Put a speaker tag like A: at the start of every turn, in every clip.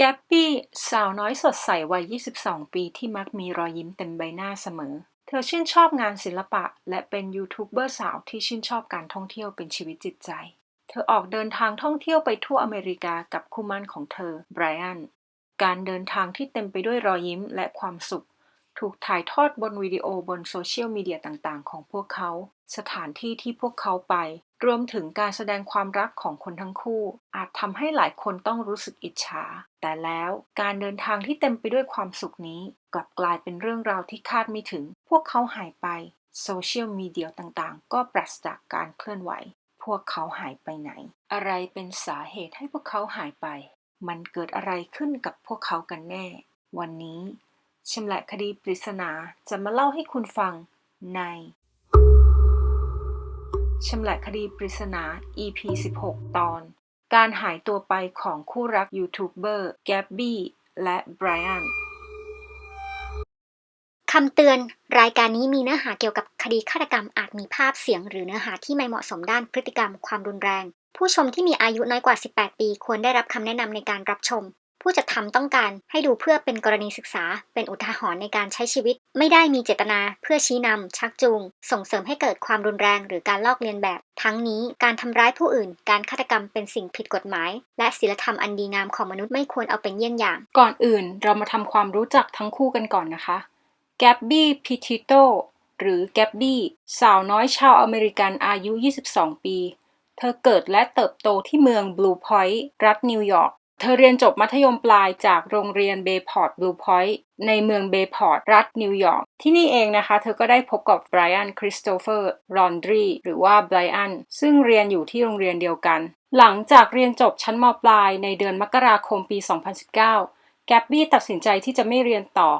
A: แกปปี้สาวน้อยสดใสวัย 22 ปีที่มักมีรอยยิ้มเต็มใบหน้าเสมอ เธอชื่นชอบงานศิลปะ และเป็นยูทูบเบอร์สาวที่ชื่นชอบการท่องเที่ยวเป็นชีวิตจิตใจ เธอออกเดินทางท่องเที่ยวไปทั่วอเมริกากับคู่มั่นของเธอไบรอัน การเดินทางที่เต็มไปด้วยรอยยิ้มและความสุข ถูกถ่ายทอดบนวิดีโอบนโซเชียลมีเดียต่างๆ ของพวกเขา สถานที่ที่พวกเขาไป รวมถึงการแสดงความรักของคนทั้งคู่ อาจทำให้หลายคนต้องรู้สึกอิจฉา แต่แล้วการเดินทางที่เต็มไปด้วยความสุขนี้ กลับกลายเป็นเรื่องราวที่คาดไม่ถึง พวกเขาหายไป โซเชียลมีเดียต่างๆ ก็ปราศจากการเคลื่อนไหว พวกเขาหายไปไหน อะไรเป็นสาเหตุให้พวกเขาหายไป มันเกิดอะไรขึ้นกับพวกเขากันแน่ วันนี้ ชำละคดีปริศนาจะมาเล่าให้คุณฟังในชำละคดีปริศนา EP 16 ตอน การหายตัวไปของคู่รักยูทูบเบอร์แกบบี้และไบรอัน
B: คำเตือนรายการนี้มีเนื้อหาเกี่ยวกับคดีฆาตกรรมอาจมีภาพเสียงหรือเนื้อหาที่ไม่เหมาะสมด้านพฤติกรรมความรุนแรง ผู้ชมที่มีอายุน้อยกว่า 18 ปี ควรได้รับคำแนะนำในการรับชม ผู้จัดทำต้องการให้ดูเพื่อเป็นกรณีศึกษา เป็นอุทาหรณ์ในการใช้ชีวิต ไม่ได้มีเจตนาเพื่อชี้นำชักจูง ส่งเสริมให้เกิดความรุนแรง หรือการลอกเลียนแบบ ทั้งนี้การทำร้ายผู้อื่น การฆาตกรรมเป็นสิ่งผิดกฎหมาย และศีลธรรมอันดีงามของมนุษย์ไม่ควรเอาเป็นเยี่ยงอย่าง
A: ก่อนอื่นเรามาทำความรู้จักทั้งคู่กันก่อนนะคะแกบบี้พิทิโตหรือแกบบี้สาวน้อยชาวอเมริกันอายุ 22 ปี เธอเกิดและเติบโตที่เมืองบลูพอยต์รัฐนิวยอร์ก เธอเรียนจบมัธยมปลายจากโรงเรียนเบย์พอร์ตบลูพอยต์ในเมืองเบย์พอร์ตรัฐนิวยอร์ก ที่นี่เองนะคะ เธอก็ได้พบกับไบรอันคริสโตเฟอร์รอนดรีหรือว่าไบรอันซึ่งเรียนอยู่ที่โรงเรียนเดียวกัน หลังจากเรียนจบชั้นมปลายในเดือนมกราคมปี 2019 แกบบี้ตัดสินใจที่จะไม่เรียนต่อ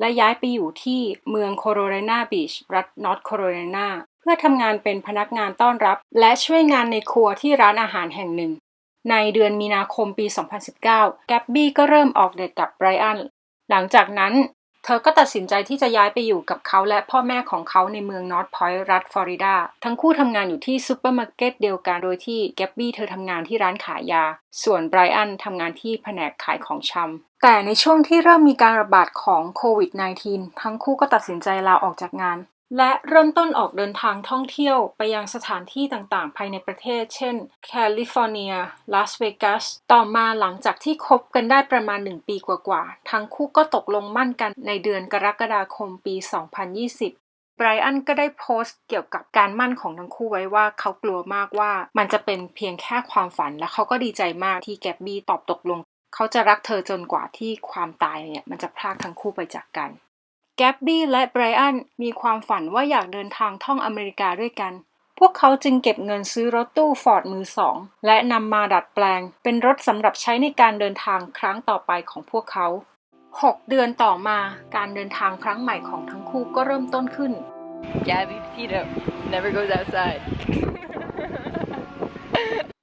A: และย้ายไปอยู่ที่เมืองโคโรไลนาบีชรัฐนอร์ทโคโรไลนาเพื่อทำงานเป็นพนักงานต้อนรับ และช่วยงานในครัวที่ร้านอาหารแห่งหนึ่ง ในเดือนมีนาคมปี 2019 แกบบี้ก็เริ่มออกเดทกับไบรอัน หลังจากนั้น เธอก็ตัดสินใจที่จะย้ายไปอยู่กับเขาและพ่อแม่ของเขาในเมืองนอร์ทพอยต์รัฐฟลอริดา ทั้งคู่ทำงานอยู่ที่ซูเปอร์มาร์เก็ตเดียวกัน โดยที่แกบบี้เธอทำงานที่ร้านขายยา ส่วนไบรอันทำงานที่แผนกขายของชำแต่ในช่วงที่เริ่มมีการระบาดของโควิด -19 ทั้งคู่ก็ตัดสินใจลาออกจากงาน และเริ่มต้นออกเดินทางท่องเที่ยวไปยังสถานที่ต่างๆ ภายในประเทศ เช่น แคลิฟอร์เนีย ลาสเวกัส ต่อมาหลังจากที่คบกันได้ประมาณ 1 ปีกว่าๆ ทั้งคู่ก็ตกลงมั่นกันในเดือนกรกฎาคมปี 2020ไบรอันก็ได้โพสต์เกี่ยวกับการมั่นของทั้งคู่ไว้ว่าเขากลัวมากว่ามันจะเป็นเพียงแค่ความฝัน และเขาก็ดีใจมากที่แกบบี้ตอบตกลง เขาจะรักเธอจนกว่าที่ความตายเนี่ยมันจะพรากทั้งคู่ไปจากกัน แกบบี้และไบรอันมีความฝันว่าอยากเดินทางท่องอเมริกาด้วยกัน พวกเขาจึงเก็บเงินซื้อรถตู้ฟอร์ดมือสอง และนำมาดัดแปลง เป็นรถสำหรับใช้ในการเดินทางครั้งต่อไปของพวกเขา 6 เดือนต่อมาการเดินทางครั้งใหม่ของทั้งคู่ก็เริ่มต้นขึ้น
C: Gabby Petito never goes outside.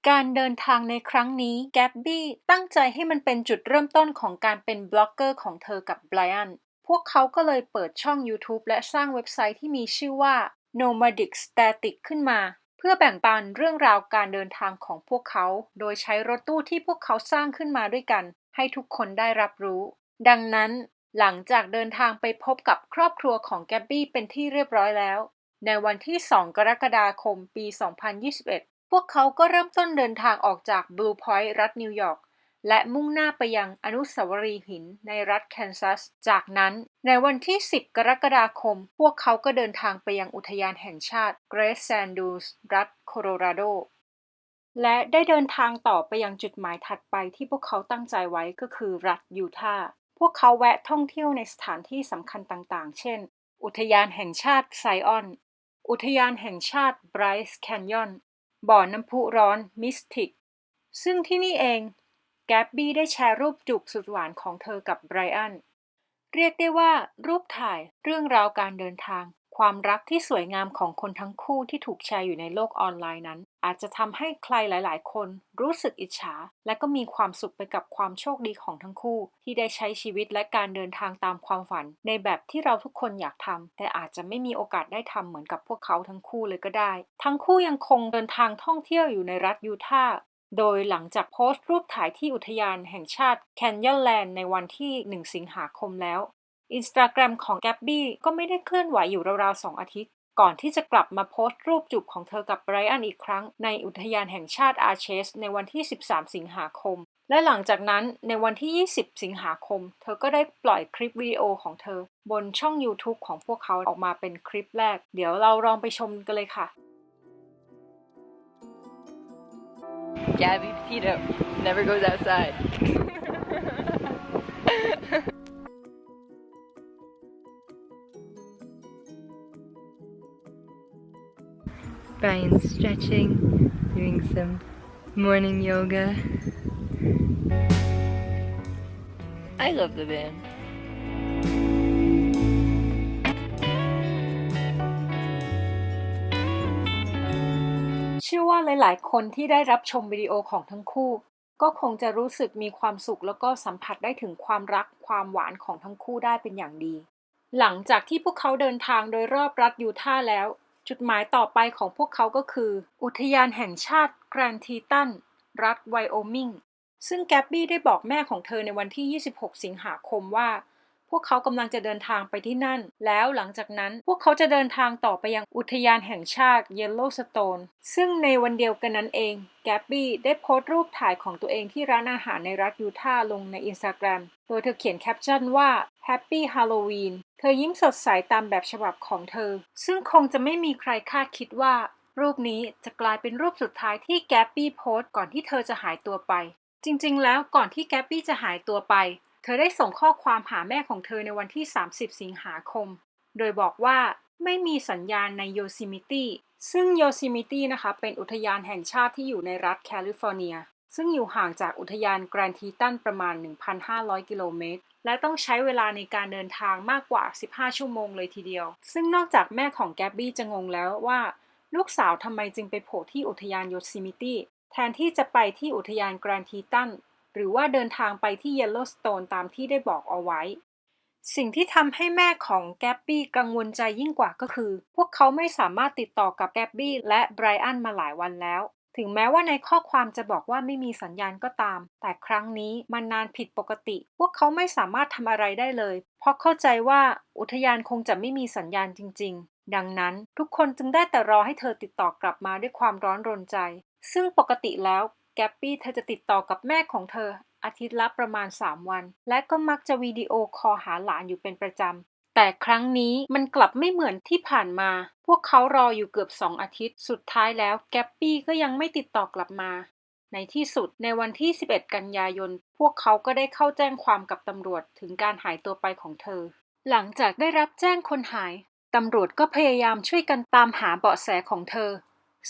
A: การเดินทางในครั้งนี้แกบบี้ตั้งใจให้มันเป็นจุดเริ่มต้นของการเป็นบล็อกเกอร์ของเธอกับไบรอันพ วกเขาก็เลยเปิดช่อง YouTube และสร้างเว็บไซต์ที่มีชื่อว่า Nomadic Static ขึ้นมา เพื่อแบ่งปันเรื่องราวการเดินทางของพวกเขา โดยใช้รถตู้ที่พวกเขาสร้างขึ้นมาด้วยกัน ให้ทุกคนได้รับรู้ ดังนั้นหลังจากเดินทางไปพบกับครอบครัวของแกบบี้เป็นที่เรียบร้อยแล้ว ในวันที่ 2 กรกฎาคมปี 2021 พวกเขาก็เริ่มต้นเดินทางออกจากบลูพอยต์รัฐนิวยอร์ก และมุ่งหน้าไปยังอนุสาวรีย์หินในรัฐแคนซัส จากนั้นในวันที่ 10 กรกฎาคม พวกเขาก็เดินทางไปยังอุทยานแห่งชาติเกรซแซนดูสรัฐโคโลราโด และได้เดินทางต่อไปยังจุดหมายถัดไปที่พวกเขาตั้งใจไว้ก็คือรัฐยูทาห์พวกเขาแวะท่องเที่ยวในสถานที่สำคัญต่างๆ เช่น อุทยานแห่งชาติไซออน อุทยานแห่งชาติไบรซ์แคนยอน บ่อน้ำพุร้อนมิสติกซึ่งที่นี่เอง แกบบี้ได้แชร์รูปจูบสุดหวานของเธอกับไบรอัน เรียกได้ว่ารูปถ่ายเรื่องราวการเดินทาง ความรักที่สวยงามของคนทั้งคู่ที่ถูกแชร์อยู่ในโลกออนไลน์นั้น อาจจะทำให้ใครหลาย ๆ คนรู้สึกอิจฉา และก็มีความสุขไปกับความโชคดีของทั้งคู่ ที่ได้ใช้ชีวิตและการเดินทางตามความฝัน ในแบบที่เราทุกคนอยากทำแต่อาจจะไม่มีโอกาสได้ทำเหมือนกับพวกเขาทั้งคู่เลยก็ได้ ทั้งคู่ยังคงเดินทางท่องเที่ยวอยู่ในรัฐยูทาห์ โดยหลังจากโพสต์รูปถ่ายที่อุทยานแห่งชาติแคนยอนแลนด์ในวันที่ 1 สิงหาคมแล้วอินสตาแกรมของแกบบี้ก็ไม่ได้เคลื่อนไหวอยู่ราวๆ2อาทิตย์ ก่อนที่จะกลับมาโพสต์รูปจูบของเธอกับไบรอันอีกครั้ง ในอุทยานแห่งชาติอาร์เชส ในวันที่ 13 สิงหาคม และหลังจากนั้นในวันที่ 20 สิงหาคม เธอก็ได้ปล่อยคลิปวิดีโอของเธอ บนช่อง YouTube ของพวกเขาออกมาเป็นคลิปแรก เดี๋ยวเราลองไปชมกันเลยค่ะ
C: Gabby Petito never goes outside. Brian's stretching, doing some morning yoga. I love the band.
A: ชื่อว่าหลาย ๆ คนที่ได้รับชมวิดีโอของทั้งคู่ ก็คงจะรู้สึกมีความสุขแล้วก็สัมผัสได้ถึงความรักความหวานของทั้งคู่ได้เป็นอย่างดี หลังจากที่พวกเขาเดินทางโดยรอบรัฐยูทาห์แล้ว จุดหมายต่อไปของพวกเขาก็คือ อุทยานแห่งชาติแกรนทีตันรัฐไวโอมิงซึ่งแกบบี้ได้บอกแม่ของเธอในวันที่ 26 สิงหาคมว่า พวกเขากำลังจะเดินทางไปที่นั่น แล้วหลังจากนั้นพวกเขาจะเดินทางต่อไปยังอุทยานแห่งชาติเยลโลสโตนซึ่งในวันเดียวกันนั้นเอง แกบบี้ได้โพสต์รูปถ่ายของตัวเองที่ร้านอาหารในรัฐยูทาห์ลงในอินสตาแกรมโดยเธอเขียนแคปชั่นว่า Happy Halloween เธอยิ้มสดใสตามแบบฉบับของเธอ ซึ่งคงจะไม่มีใครคาดคิดว่า รูปนี้จะกลายเป็นรูปสุดท้ายที่แกบบี้โพสต์ก่อนที่เธอจะหายตัวไป จริงๆ แล้วก่อนที่แกบบี้จะหายตัวไป เธอได้ส่งข้อความหาแม่ของเธอในวันที่ 30 สิงหาคม โดยบอกว่าไม่มีสัญญาณในโยซิมิตี้ ซึ่งโยซิมิตี้นะคะ เป็นอุทยานแห่งชาติที่อยู่ในรัฐแคลิฟอร์เนีย ซึ่งอยู่ห่างจากอุทยานแกรนทีตันประมาณ 1,500 กิโลเมตร และต้องใช้เวลาในการเดินทางมากกว่า 15 ชั่วโมงเลยทีเดียว ซึ่งนอกจากแม่ของแกบบี้จะงงแล้วว่า ลูกสาวทำไมจึงไปโผล่ที่อุทยานโยซิมิตี้แทนที่จะไปที่อุทยานแกรนทีตัน หรือว่าเดินทางไปที่เยลโลสโตนตามที่ได้บอกเอาไว้ สิ่งที่ทำให้แม่ของแกบบี้กังวลใจยิ่งกว่าก็คือ พวกเขาไม่สามารถติดต่อกับแกบบี้และไบรอันมาหลายวันแล้ว ถึงแม้ว่าในข้อความจะบอกว่าไม่มีสัญญาณก็ตาม แต่ครั้งนี้มันนานผิดปกติ พวกเขาไม่สามารถทำอะไรได้เลย เพราะเข้าใจว่าอุทยานคงจะไม่มีสัญญาณจริง ๆ ดังนั้นทุกคนจึงได้แต่รอให้เธอติดต่อกลับมาด้วยความร้อนรนใจซึ่งปกติแล้ว แกบบี้เธอจะติดต่อกับแม่ของเธอ อาทิตย์ละประมาณ 3 วัน และก็มักจะวิดีโอคอลหาหลานอยู่เป็นประจำแต่ครั้งนี้มันกลับไม่เหมือนที่ผ่านมา พวกเขารออยู่เกือบ2องอาทิตย์ สุดท้ายแล้วแกบบี้ก็ยังไม่ติดต่อกลับมา ในที่สุดในวันที่ 11 กันยายน พวกเขาก็ได้เข้าแจ้งความกับตำรวจถึงการหายตัวไปของเธอ หลังจากได้รับแจ้งคนหาย ตำรวจก็พยายามช่วยกันตามหาเบาะแสของเธอ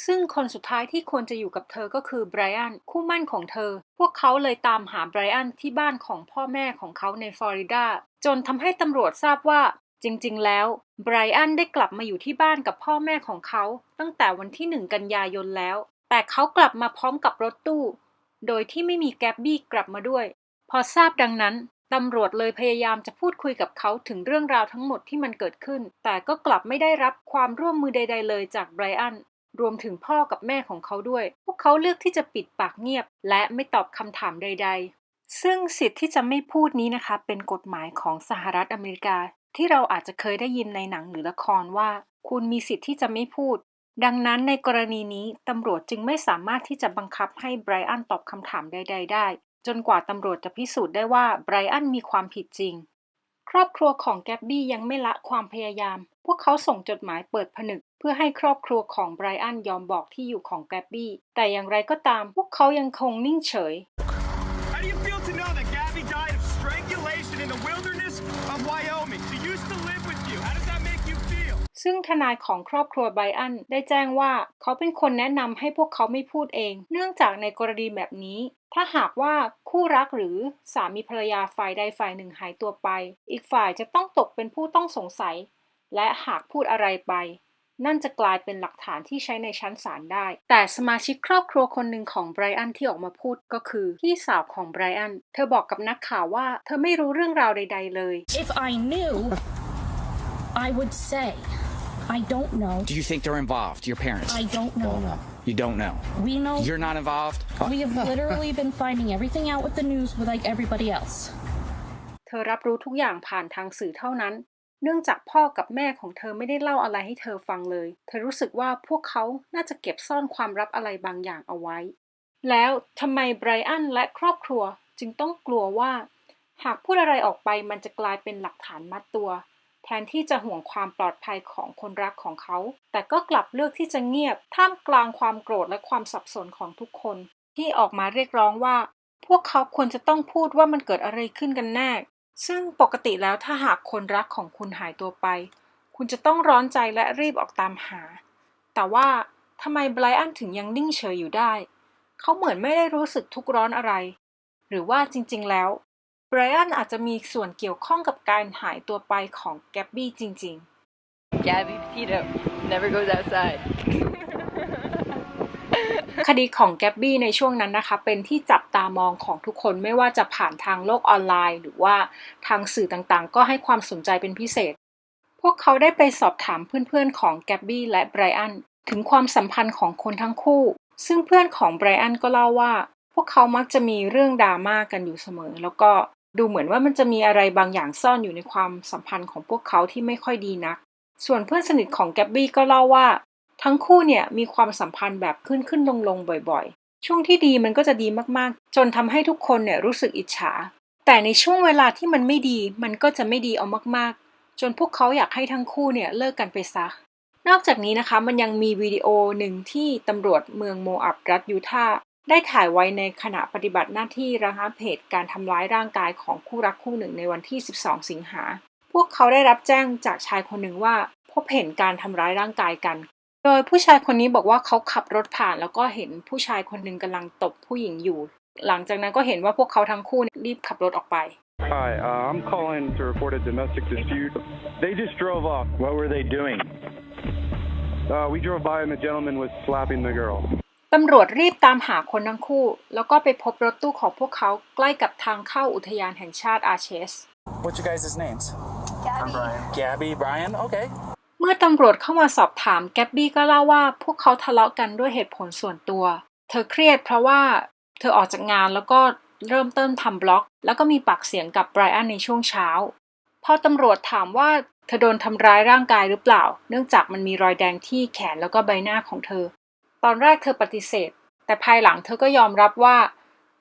A: ซึ่งคนสุดท้ายที่ควรจะอยู่กับเธอก็คือไบรอันคู่มั่นของเธอ พวกเขาเลยตามหาไบรอันที่บ้านของพ่อแม่ของเขาในฟลอริดาจนทำให้ตำรวจทราบว่า จริงๆ แล้วไบรอันได้กลับมาอยู่ที่บ้านกับพ่อแม่ของเขา ตั้งแต่วันที่ 1 กันยายนแล้ว แต่เขากลับมาพร้อมกับรถตู้ โดยที่ไม่มีแกบบี้กลับมาด้วย พอทราบดังนั้นตำรวจเลยพยายามจะพูดคุยกับเขาถึงเรื่องราวทั้งหมดที่มันเกิดขึ้น แต่ก็กลับไม่ได้รับความร่วมมือใด ๆ เลยจากไบรอัน รวมถึงพ่อกับแม่ของเขาด้วย พวกเขาเลือกที่จะปิดปากเงียบ และไม่ตอบคำถามใด ๆ ซึ่งสิทธิ์ที่จะไม่พูดนี้นะคะ เป็นกฎหมายของสหรัฐอเมริกา ที่เราอาจจะเคยได้ยินในหนังหรือละครว่า คุณมีสิทธิ์ที่จะไม่พูด ดังนั้นในกรณีนี้ตำรวจจึงไม่สามารถที่จะบังคับให้ไบรอันตอบคำถามใด ๆ ได้ จนกว่าตำรวจจะพิสูจน์ได้ว่าไบรอันมีความผิดจริง ครอบครัวของแกบบี้ยังไม่ละความพยายาม พวกเขาส่งจดหมายเปิดผนึก เพื่อให้ครอบครัวของไบรอันยอมบอกที่อยู่ของแกบบี้ แต่อย่างไรก็ตาม พวกเขายังคงนิ่งเฉย
D: How do you feel to know that Gabby died of strangulation in the wilderness of Wyoming? She used to live with you. How does that make you feel?
A: ซึ่งทนายของครอบครัวไบรอันได้แจ้งว่าเขาเป็นคนแนะนำให้พวกเขาไม่พูดเอง เนื่องจากในกรณีแบบนี้ ถ้าหากว่าคู่รักหรือสามีภรรยาฝ่ายใดฝ่ายหนึ่งหายตัวไป อีกฝ่ายจะต้องตกเป็นผู้ต้องสงสัย และหากพูดอะไรไป นั่นจะกลายเป็นหลักฐานที่ใช้ในชั้นศาลได้ แต่สมาชิกครอบครัวคนหนึ่งของไบรอันที่ออกมาพูดก็คือ พี่สาวของไบรอัน เธอบอกกับนักข่าวว่า เธอไม่รู้เรื่องราวใด ๆ เลย
E: If I knew, I would say. I don't know.
F: Do you think they're involved, your parents?
E: I don't know.
F: You don't know.
E: We know
F: You're not involved?
E: we have literally been finding everything out with the news with like everybody else.
A: เธอรับรู้ทุกอย่างผ่านทางสื่อเท่านั้น เนื่องจากพ่อกับแม่ของเธอไม่ได้เล่าอะไรให้เธอฟังเลย เธอรู้สึกว่าพวกเขาน่าจะเก็บซ่อนความลับอะไรบางอย่างเอาไว้ แล้วทำไมไบรอันและครอบครัวจึงต้องกลัวว่า หากพูดอะไรออกไปมันจะกลายเป็นหลักฐานมัดตัว แทนที่จะห่วงความปลอดภัยของคนรักของเขา แต่ก็กลับเลือกที่จะเงียบ ท่ามกลางความโกรธและความสับสนของทุกคน ที่ออกมาเรียกร้องว่า พวกเขาควรจะต้องพูดว่ามันเกิดอะไรขึ้นกันแน่ ซึ่งปกติแล้วถ้าหากคนรักของคุณหายตัวไป คุณจะต้องร้อนใจและรีบออกตามหา แต่ว่าทำไมไบรอันถึงยังนิ่งเฉยอยู่ได้ เขาเหมือนไม่ได้รู้สึกทุกข์ร้อนอะไร หรือว่าจริงๆแล้ว ไบรอันอาจจะมีส่วนเกี่ยวข้องกับการหายตัวไปของแกบบี้จริง ๆ
C: Gabby Petito never goes outside.
A: คดีของแกบบี้ในช่วงนั้นนะคะ เป็นที่จับตามองของทุกคนไม่ว่าจะผ่านทางโลกออนไลน์ หรือว่าทางสื่อต่างๆ ก็ให้ความสนใจเป็นพิเศษ พวกเขาได้ไปสอบถามเพื่อนๆของแกบบี้และไบรอันถึงความสัมพันธ์ของคนทั้งคู่ ซึ่งเพื่อนของไบรอันก็เล่าว่า พวกเขามักจะมีเรื่องดราม่ากันอยู่เสมอ แล้วก็ ดูเหมือนว่ามันจะมีอะไรบางอย่างซ่อนอยู่ในความสัมพันธ์ของพวกเขาที่ไม่ค่อยดีนัก ส่วนเพื่อนสนิทของแกบบี้ก็เล่าว่า ทั้งคู่เนี่ยมีความสัมพันธ์แบบขึ้นขึ้นลงลงบ่อยๆ ช่วงที่ดีมันก็จะดีมากๆ จนทำให้ทุกคนเนี่ยรู้สึกอิจฉา แต่ในช่วงเวลาที่มันไม่ดี มันก็จะไม่ดีเอามากๆ จนพวกเขาอยากให้ทั้งคู่เนี่ยเลิกกันไปซะ นอกจากนี้นะคะมันยังมีวิดีโอหนึ่งที่ตำรวจเมืองโมอับรัฐยูทาห์ ได้ถ่ายไว้ในขณะปฏิบัติหน้าที่ระงับเหตุการทำร้ายร่างกายของคู่รักคู่หนึ่งในวันที่ 12 สิงหา พวกเขาได้รับแจ้งจากชายคนหนึ่งว่า พบเห็นการทำร้ายร่างกายกัน โดยผู้ชายคนนี้บอกว่าเขาขับรถผ่านแล้วก็เห็นผู้ชายคนหนึ่งกำลังตบผู้หญิงอยู่ หลังจากนั้นก็เห็นว่าพวกเขาทั้งคู่รีบขับรถออกไป
G: Hi, uh, I'm calling to report a domestic dispute. They just drove off.
H: What were they doing?
G: Uh, we drove by and the gentleman was slapping the girl.
A: ตำรวจรีบตามหาคนทั้งคู่ แล้วก็ไปพบรถตู้ของพวกเขาใกล้กับทางเข้าอุทยานแห่งชาติอาเชส
H: What's your guys' names? I'm Brian. Gabby, Brian? Okay.
A: เมื่อตำรวจเข้ามาสอบถามแกบบี้ก็เล่าว่าพวกเขาทะเลาะกันด้วยเหตุผลส่วนตัว เธอเครียดเพราะว่าเธอออกจากงานแล้วก็เริ่มต้นทำบล็อก แล้วก็มีปากเสียงกับไบรอันในช่วงเช้า พอตำรวจถามว่าเธอโดนทำร้ายร่างกายหรือเปล่า เนื่องจากมันมีรอยแดงที่แขนแล้วก็ใบหน้าของเธอ ตอนแรกเธอปฏิเสธ แต่ภายหลังเธอก็ยอมรับว่า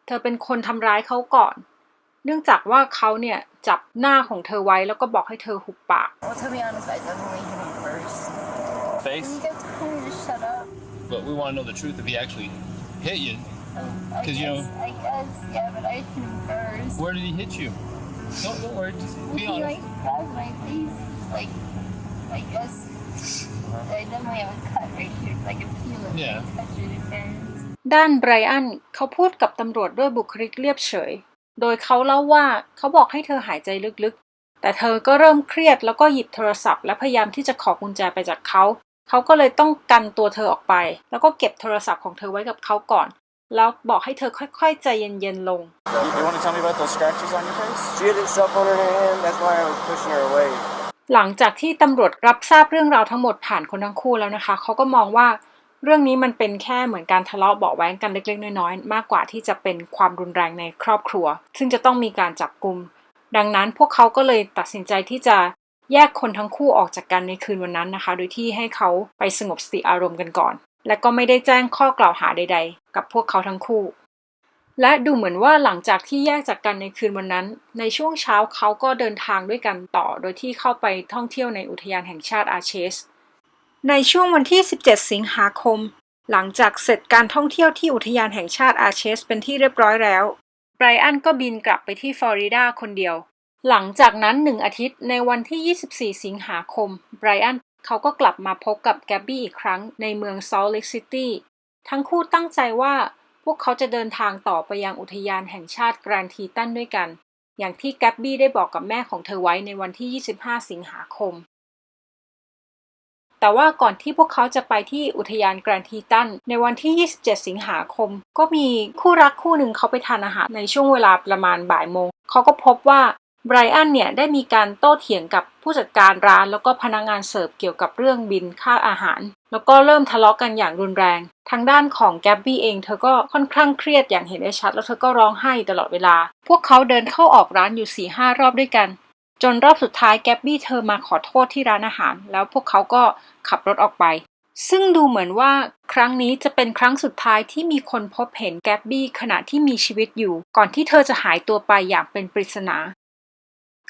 A: เธอเป็นคนทำร้ายเขาก่อน เนื่องจากว่าเขาเนี่ยจับหน้าของเธอไว้แล้วก็บอกให้เธอหุบปาก
I: Well, to be honest, I definitely hit him first.
H: Face?
I: You guys can just shut up.
J: But we want to know the truth if he actually hit you.
I: I
J: 'Cause, you
I: guess, I guess, yeah, but I hit him first.
J: Where did he hit you? No, don't worry. Just
I: Well,
J: be
I: he like
J: honest.
I: grabbed my face, like, I guess. I definitely have a cut right here. 'cause I can feel it.
J: Yeah.
I: When I touch it, it burns.
A: ด้านไบรอันเขาพูดกับตำรวจด้วยบุคลิกเรียบเฉย โดยเขาเล่าว่าเขาบอกให้เธอหายใจลึกๆ แต่เธอก็เริ่มเครียดแล้วก็หยิบโทรศัพท์และพยายามที่จะขอกุญแจไปจากเขา เขาก็เลยต้องกันตัวเธอออกไป แล้วก็เก็บโทรศัพท์ของเธอไว้กับเขาก่อน แล้วบอกให้เธอค่อยๆ ใจเย็นๆลง
H: You, you want to tell me about those scratches on your face?
K: She had a cell phone in her hand. That's why I was pushing her away.
A: หลังจากที่ตำรวจรับทราบเรื่องราวทั้งหมดผ่านคนทั้งคู่แล้วนะคะ เขาก็มองว่าเรื่องนี้มันเป็นแค่เหมือนการทะเลาะเบาแว้งกันเล็ก ๆ น้อยๆ มากกว่าที่จะเป็นความรุนแรงในครอบครัว ซึ่งจะต้องมีการจับกลุ่ม ดังนั้นพวกเขาก็เลยตัดสินใจที่จะแยกคนทั้งคู่ออกจากกันในคืนวันนั้นนะคะ โดยที่ให้เขาไปสงบสติอารมณ์กันก่อน และก็ไม่ได้แจ้งข้อกล่าวหาใด ๆ กับพวกเขาทั้งคู่ และดูเหมือนว่าหลังจากที่แยกจากกันในคืนวันนั้น ในช่วงเช้าเขาก็เดินทางด้วยกันต่อ โดยที่เข้าไปท่องเที่ยวในอุทยานแห่งชาติอาเชส ในช่วงวันที่ 17 สิงหาคม หลังจากเสร็จการท่องเที่ยวที่อุทยานแห่งชาติอาเชส เป็นที่เรียบร้อยแล้วไบรอันก็บินกลับไปที่ฟลอริดาคนเดียว หลังจากนั้นหนึ่งอาทิตย์ในวันที่ 24 สิงหาคมไบรอันเขาก็กลับมาพบกับแกบบี้อีกครั้งในเมืองซอล t ์ a กซิตี้ทั้งคู่ตั้งใจว่า พวกเขาจะเดินทางต่อไปยังอุทยานแห่งชาติแกรนทีตันด้วยกัน อย่างที่แกบบี้ได้บอกกับแม่ของเธอไว้ในวันที่ 25 สิงหาคม แต่ว่าก่อนที่พวกเขาจะไปที่อุทยานแกรนทีตันในวันที่ 27 สิงหาคม ก็มีคู่รักคู่หนึ่งเขาไปทานอาหารในช่วงเวลาประมาณบ่ายโมง เขาก็พบว่า ไบรอันเนี่ยได้มีการโต้เถียงกับผู้จัดการร้าน แล้วก็พนักงานเสิร์ฟเกี่ยวกับเรื่องบินค่าอาหาร แล้วก็เริ่มทะเลาะกันอย่างรุนแรง ทางด้านของแกบบี้เองเธอก็ค่อนข้างเครียดอย่างเห็นได้ชัด แล้วเธอก็ร้องไห้ตลอดเวลา พวกเขาเดินเข้าออกร้านอยู่4ี่ห้ารอบด้วยกัน จนรอบสุดท้ายแกบบี้เธอมาขอโทษที่ร้านอาหาร แล้วพวกเขาก็ขับรถออกไป ซึ่งดูเหมือนว่าครั้งนี้จะเป็นครั้งสุดท้ายที่มีคนพบเห็นแกบบี้ขณะที่มีชีวิตอยู่ ก่อนที่เธอจะหายตัวไปอย่างเป็นปริศนา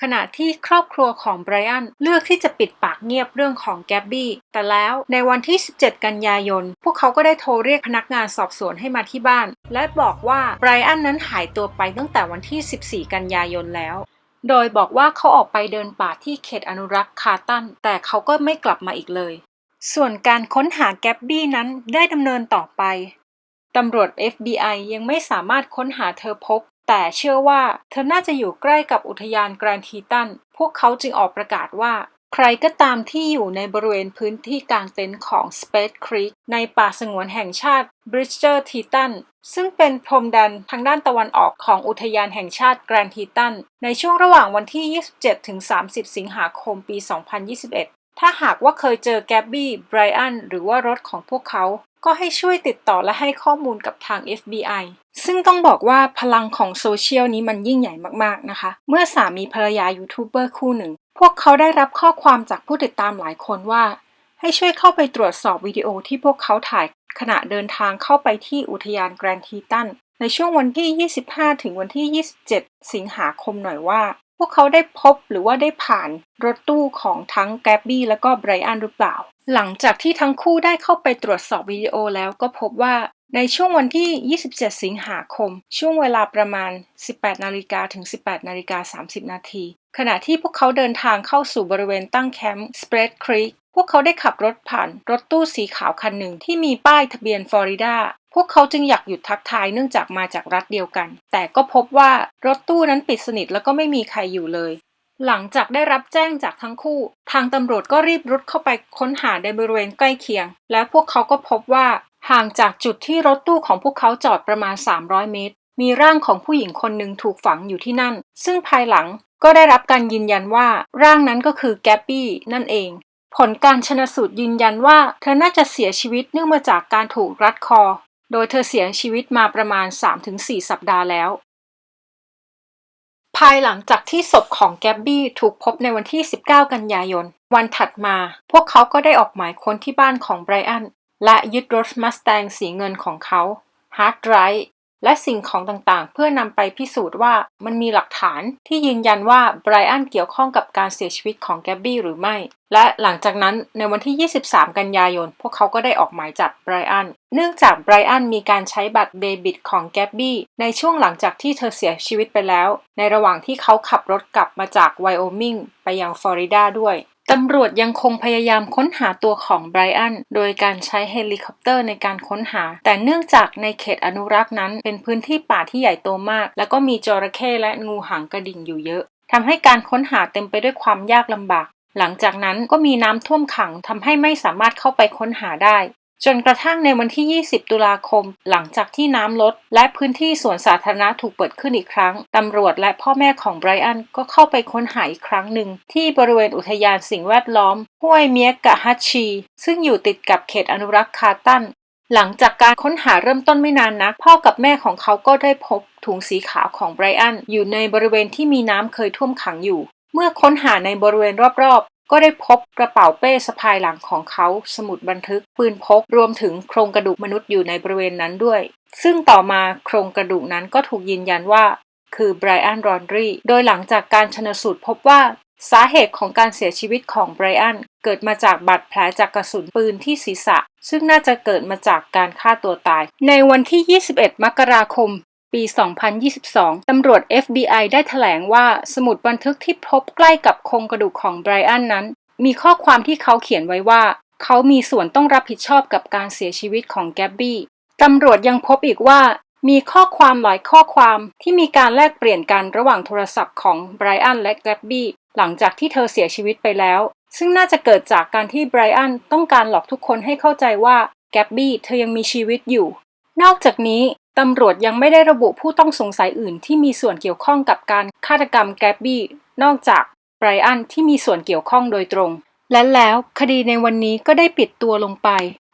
A: ขณะที่ครอบครัวของไบรอันเลือกที่จะปิดปากเงียบเรื่องของแกบบี้ แต่แล้วในวันที่ 17 กันยายน พวกเขาก็ได้โทรเรียกพนักงานสอบสวนให้มาที่บ้าน และบอกว่าไบรอันนั้นหายตัวไปตั้งแต่วันที่ 14 กันยายนแล้ว โดยบอกว่าเขาออกไปเดินป่าที่เขตอนุรักษ์คาร์ตัน แต่เขาก็ไม่กลับมาอีกเลย ส่วนการค้นหาแกบบี้นั้นได้ดำเนินต่อไปตำรวจ FBI ยังไม่สามารถค้นหาเธอพบ แต่เชื่อว่าเธอน่าจะอยู่ใกล้กับอุทยานแกรนทีตัน พวกเขาจึงออกประกาศว่า ใครก็ตามที่อยู่ในบริเวณพื้นที่กลางเต็นท์ของ Spade Creek ในป่าสงวนแห่งชาติ Bridger Teton ซึ่งเป็นพรมแดนทางด้านตะวันออกของอุทยานแห่งชาติแกรนทีตัน ในช่วงระหว่างวันที่ 27-30 สิงหาคมปี 2021 ถ้าหากว่าเคยเจอแกบบี้ไบรอันหรือว่ารถของพวกเขา ก็ให้ช่วยติดต่อและให้ข้อมูลกับทาง FBI ซึ่งต้องบอกว่าพลังของโซเชียลนี้มันยิ่งใหญ่มากๆนะคะ เมื่อสามีภรรยายูทูบเบอร์คู่หนึ่ง พวกเขาได้รับข้อความจากผู้ติดตามหลายคนว่า ให้ช่วยเข้าไปตรวจสอบวิดีโอที่พวกเขาถ่ายขณะเดินทางเข้าไปที่อุทยานแกรนด์ทีตันในช่วงวันที่ 25 ถึงวันที่ 27 สิงหาคมหน่อยว่า วกเขาได้พบหรือว่าได้ผ่านรถตู้ของทั้งแกรบบี้และก็ไบรอันหรือเปล่า หลังจากที่ทั้งคู่ได้เข้าไปตรวจสอบวิดีโอแล้วก็พบว่าในช่วงวันที่ 27 สิงหาคม ช่วงเวลาประมาณ 18 นาฬิกาถึง 18 นาฬิกา 30 นาที ขณะที่พวกเขาเดินทางเข้าสู่บริเวณตั้งแคมป์ Spread Creek พวกเขาได้ขับรถผ่านรถตู้สีขาวคันหนึ่งที่มีป้ายทะเบียนฟลอริดา พวกเขาจึงอยากหยุดทักทายเนื่องจากมาจากรัฐเดียวกัน แต่ก็พบว่ารถตู้นั้นปิดสนิทแล้วก็ไม่มีใครอยู่เลย หลังจากได้รับแจ้งจากทั้งคู่ ทางตำรวจก็รีบรุดเข้าไปค้นหาในบริเวณใกล้เคียง และพวกเขาก็พบว่า ห่างจากจุดที่รถตู้ของพวกเขาจอดประมาณ 300 เมตร มีร่างของผู้หญิงคนหนึ่งถูกฝังอยู่ที่นั่น ซึ่งภายหลังก็ได้รับการยืนยันว่าร่างนั้นก็คือแกปปี้นั่นเองผลการชนสูตรยืนยันว่า เธอน่าจะเสียชีวิตเนื่องมาจากการถูกรัดคอ โดยเธอเสียชีวิตมาประมาณ 3-4 สัปดาห์แล้ว ภายหลังจากที่ศพของแกบบี้ถูกพบในวันที่ 19 กันยายน วันถัดมา พวกเขาก็ได้ออกหมายค้นที่บ้านของไบรอัน และยึดรถมัสแตงสีเงินของเขาฮาร์ดไดรฟ์ และสิ่งของต่างๆ เพื่อนำไปพิสูจน์ว่ามันมีหลักฐานที่ยืนยันว่าไบรอันเกี่ยวข้องกับการเสียชีวิตของแกบบี้หรือไม่ และหลังจากนั้นในวันที่ 23 กันยายน พวกเขาก็ได้ออกหมายจับไบรอัน เนื่องจากไบรอันมีการใช้บัตรเดบิตของแกบบี้ในช่วงหลังจากที่เธอเสียชีวิตไปแล้ว ในระหว่างที่เขาขับรถกลับมาจากไวโอมิงไปยังฟลอริดาด้วย ตำรวจยังคงพยายามค้นหาตัวของไบรอัน โดยการใช้เฮลิคอปเตอร์ในการค้นหา แต่เนื่องจากในเขตอนุรักษ์นั้น เป็นพื้นที่ป่าที่ใหญ่โตมาก แล้วก็มีจระเข้และงูหางกระดิ่งอยู่เยอะทำให้การค้นหาเต็มไปด้วยความยากลำบาก หลังจากนั้นก็มีน้ำท่วมขังทำให้ไม่สามารถเข้าไปค้นหาได้ จนกระทั่งในวันที่ 20 ตุลาคม หลังจากที่น้ำลด และพื้นที่สวนสาธารณะถูกเปิดขึ้นอีกครั้ง ตำรวจและพ่อแม่ของไบรอันก็เข้าไปค้นหาอีกครั้งหนึ่ง ที่บริเวณอุทยานสิ่งแวดล้อม ห้วยเมียกะฮัชชีซึ่งอยู่ติดกับเขตอนุรักษ์คาร์ตัน หลังจากการค้นหาเริ่มต้นไม่นานนัก พ่อกับแม่ของเขาก็ได้พบถุงสีขาวของไบรอันอยู่ในบริเวณที่มีน้ำเคยท่วมขังอยู่ เมื่อค้นหาในบริเวณรอบๆ ก็ได้พบกระเป๋าเป้สะพายหลังของเขา สมุดบันทึก ปืนพก รวมถึงโครงกระดูกมนุษย์อยู่ในบริเวณนั้นด้วย ซึ่งต่อมาโครงกระดูกนั้นก็ถูกยืนยันว่า คือไบรอัน รอนรี โดยหลังจากการชนสูตรพบว่าสาเหตุของการเสียชีวิตของไบรอันเกิดมาจากบาดแผลจากกระสุนปืนที่ศีรษะ ซึ่งน่าจะเกิดมาจากการฆ่าตัวตาย ในวันที่ 21 มกราคม ปี 2022 ตำรวจ FBI ได้แถลงว่าสมุดบันทึกที่พบใกล้กับโครงกระดูกของไบรอันนั้น มีข้อความที่เขาเขียนไว้ว่า เขามีส่วนต้องรับผิดชอบกับการเสียชีวิตของแกบบี้ตำรวจยังพบอีกว่ามีข้อความหลายข้อความที่มีการแลกเปลี่ยนกันระหว่างโทรศัพท์ของไบรอันและแกบบี้หลังจากที่เธอเสียชีวิตไปแล้ว ซึ่งน่าจะเกิดจากการที่ไบรอันต้องการหลอกทุกคนให้เข้าใจว่าแกบบี้เธอยังมีชีวิตอยู่ นอกจากนี้ตำรวจยังไม่ได้ระบุผู้ต้องสงสัยอื่นที่มีส่วนเกี่ยวข้องกับการฆาตกรรมแกบบี้ นอกจากไบรอันที่มีส่วนเกี่ยวข้องโดยตรง และแล้วคดีในวันนี้ก็ได้ปิดตัวลงไป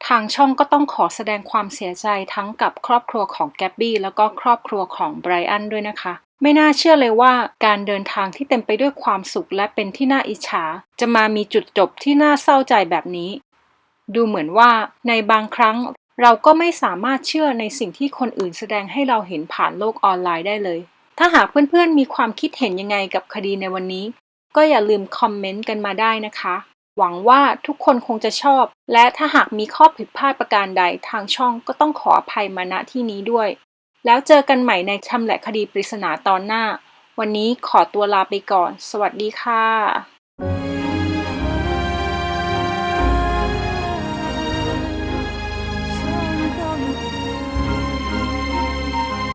A: ทางช่องก็ต้องขอแสดงความเสียใจทั้งกับครอบครัวของแกบบี้แล้วก็ครอบครัวของไบรอันด้วยนะคะ ไม่น่าเชื่อเลยว่าการเดินทางที่เต็มไปด้วยความสุขและเป็นที่น่าอิจฉา จะมามีจุดจบที่น่าเศร้าใจแบบนี้ ดูเหมือนว่าในบางครั้ง เราก็ไม่สามารถเชื่อในสิ่งที่คนอื่นแสดงให้เราเห็นผ่านโลกออนไลน์ได้เลย ถ้าหากเพื่อนๆมีความคิดเห็นยังไงกับคดีในวันนี้ ก็อย่าลืมคอมเมนต์กันมาได้นะคะ หวังว่าทุกคนคงจะชอบ และถ้าหากมีข้อผิดพลาดประการใดทางช่องก็ต้องขออภัยมาณที่นี้ด้วย แล้วเจอกันใหม่ในชำแหละคดีปริศนาตอนหน้า วันนี้ขอตัวลาไปก่อน สวัสดีค่ะ